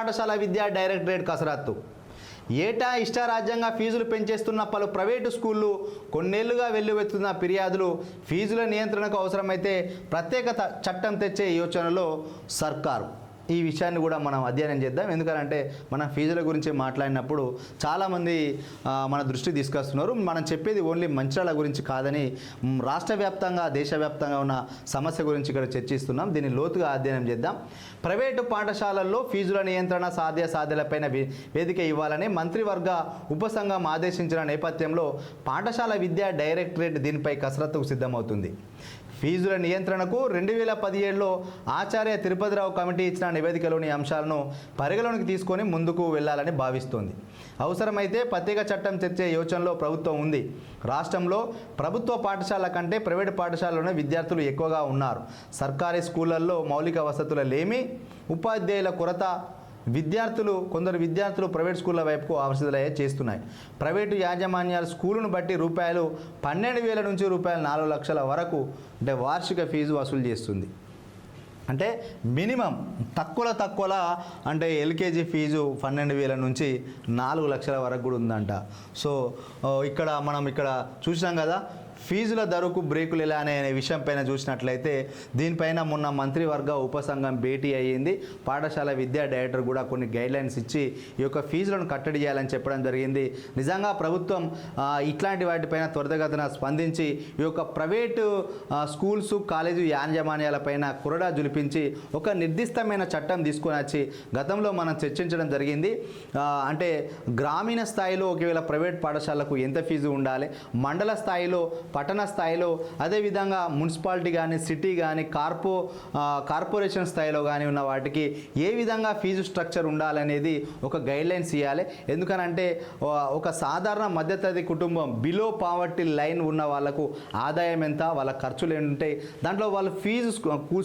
పాఠశాల విద్యా డైరెక్టరేట్ కసరత్తు. ఏటా ఇష్టారాజ్యంగా ఫీజులు పెంచేస్తున్న పలు ప్రైవేటు స్కూళ్ళు కొన్నేళ్ళుగా వెల్లువెత్తున్న ఫిర్యాదులు ఫీజుల నియంత్రణకు అవసరమైతే ప్రత్యేక చట్టం తెచ్చే యోచనలో సర్కారు. ఈ విషయాన్ని కూడా మనం అధ్యయనం చేద్దాం. ఎందుకంటే మనం ఫీజుల గురించి మాట్లాడినప్పుడు చాలామంది మన దృష్టి తీసుకొస్తున్నారు. మనం చెప్పేది ఓన్లీ మంచిరాల గురించి కాదని రాష్ట్ర వ్యాప్తంగా దేశవ్యాప్తంగా ఉన్న సమస్య గురించి ఇక్కడ చర్చిస్తున్నాం. దీన్ని లోతుగా అధ్యయనం చేద్దాం. ప్రైవేటు పాఠశాలల్లో ఫీజుల నియంత్రణ సాధ్య సాధ్యలపైన వేదిక ఇవ్వాలని మంత్రివర్గ ఉపసంఘం ఆదేశించిన నేపథ్యంలో పాఠశాల విద్యా డైరెక్టరేట్ దీనిపై కసరత్తుకు సిద్ధమవుతుంది. ఫీజుల నియంత్రణకు రెండు వేల పదిహేడులో ఆచార్య తిరుపతిరావు కమిటీ ఇచ్చిన నివేదికలోని అంశాలను పరిగణలోకి తీసుకొని ముందుకు వెళ్ళాలని భావిస్తోంది. అవసరమైతే ప్రత్యేక చట్టం తెచ్చే యోచనలో ప్రభుత్వం ఉంది. రాష్ట్రంలో ప్రభుత్వ పాఠశాల కంటే ప్రైవేటు పాఠశాలలోనే విద్యార్థులు ఎక్కువగా ఉన్నారు. సర్కారీ స్కూళ్ళల్లో మౌలిక వసతులు లేమి ఉపాధ్యాయుల కొరత విద్యార్థులు కొందరు విద్యార్థులు ప్రైవేట్ స్కూళ్ళ వైపుకు ఆకర్షితులయ్యే చేస్తున్నాయి. ప్రైవేటు యాజమాన్యాలు స్కూలును బట్టి రూపాయలు పన్నెండు వేల నుంచి రూపాయలు నాలుగు లక్షల వరకు అంటే వార్షిక ఫీజు వసూలు చేస్తుంది. అంటే మినిమం తక్కువలో తక్కువలో అంటే ఎల్కేజీ ఫీజు పన్నెండు వేల నుంచి నాలుగు లక్షల వరకు కూడా ఉందంట. సో ఇక్కడ మనం ఇక్కడ చూసినాం కదా ఫీజుల ధరకు బ్రేకులు ఎలా అనే విషయం పైన చూసినట్లయితే దీనిపైన మొన్న మంత్రివర్గ ఉపసంఘం భేటీ అయ్యింది. పాఠశాల విద్యా డైరెక్టర్ కూడా కొన్ని గైడ్లైన్స్ ఇచ్చి ఈ యొక్క ఫీజులను కట్టడి చేయాలని చెప్పడం జరిగింది. నిజంగా ప్రభుత్వం ఇట్లాంటి వాటిపైన త్వరితగతిన స్పందించి ఈ యొక్క ప్రైవేటు స్కూల్స్ కాలేజీ యాజమాన్యాలపైన కురడా జులిపించి ఒక నిర్దిష్టమైన చట్టం తీసుకొని వచ్చి గతంలో మనం చర్చించడం జరిగింది. అంటే గ్రామీణ స్థాయిలో ఒకవేళ ప్రైవేట్ పాఠశాలకు ఎంత ఫీజు ఉండాలి మండల స్థాయిలో పట్టణ స్థాయిలో అదేవిధంగా మున్సిపాలిటీ కానీ సిటీ కానీ కార్పో కార్పొరేషన్ స్థాయిలో కానీ ఉన్న వాటికి ఏ విధంగా ఫీజు స్ట్రక్చర్ ఉండాలనేది ఒక గైడ్లైన్స్ ఇవ్వాలి ఎందుకనంటే ఒక సాధారణ మధ్యతరగతి కుటుంబం బిలో పావర్టీ లైన్ ఉన్న వాళ్ళకు ఆదాయం ఎంత వాళ్ళ ఖర్చులు ఏంటి ఉంటాయి దాంట్లో వాళ్ళ ఫీజు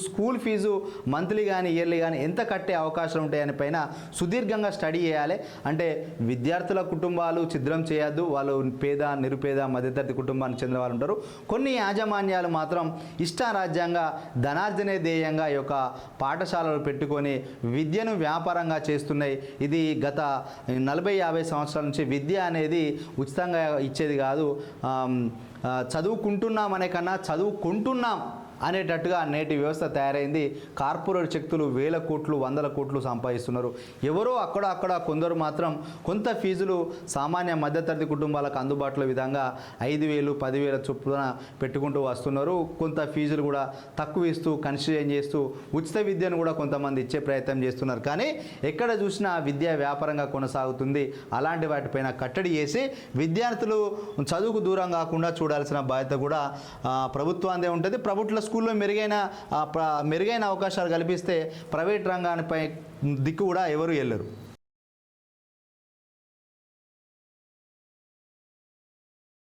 స్కూల్ ఫీజు మంత్లీ కానీ ఇయర్లీ కానీ ఎంత కట్టే అవకాశాలు ఉంటాయని పైన సుదీర్ఘంగా స్టడీ చేయాలి. అంటే విద్యార్థుల కుటుంబాలు ఛిద్రం చేయొద్దు. వాళ్ళు పేద నిరుపేద మధ్యతరగతి కుటుంబానికి చెందిన వాళ్ళు ఉంటారు. కొన్ని యాజమాన్యాలు మాత్రం ఇష్టారాజ్యంగా ధనార్జనే ధ్యేయంగా యొక్క పాఠశాలలు పెట్టుకొని విద్యను వ్యాపారంగా చేస్తున్నాయి. ఇది గత నలభై యాభై సంవత్సరాల నుంచి విద్య అనేది ఉచితంగా ఇచ్చేది కాదు. చదువుకుంటున్నామనే చదువుకుంటున్నాం అనే కన్నా చదువుకుంటున్నాం. అనేటట్టుగా నేటి వ్యవస్థ తయారైంది. కార్పొరేట్ శక్తులు వేల కోట్లు వందల కోట్లు సంపాదిస్తున్నారు. ఎవరో అక్కడ అక్కడ కొందరు మాత్రం కొంత ఫీజులు సామాన్య మధ్యతరగతి కుటుంబాలకు అందుబాటులో విధంగా ఐదు వేలు పదివేల చొప్పున పెట్టుకుంటూ వస్తున్నారు. కొంత ఫీజులు కూడా తక్కువ ఇస్తూ కన్సిడర్ చేస్తూ ఉచిత విద్యను కూడా కొంతమంది ఇచ్చే ప్రయత్నం చేస్తున్నారు. కానీ ఎక్కడ చూసినా విద్య వ్యాపారంగా కొనసాగుతుంది. అలాంటి వాటిపైన కట్టడి చేసి విద్యార్థులు చదువుకు దూరం కాకుండా చూడాల్సిన బాధ్యత కూడా ప్రభుత్వాందే ఉంటుంది. ప్రభుత్వ స్కూల్లో మెరుగైన మెరుగైన అవకాశాలు కల్పిస్తే ప్రైవేట్ రంగానిపై దిక్కు కూడా ఎవరు వెళ్ళరు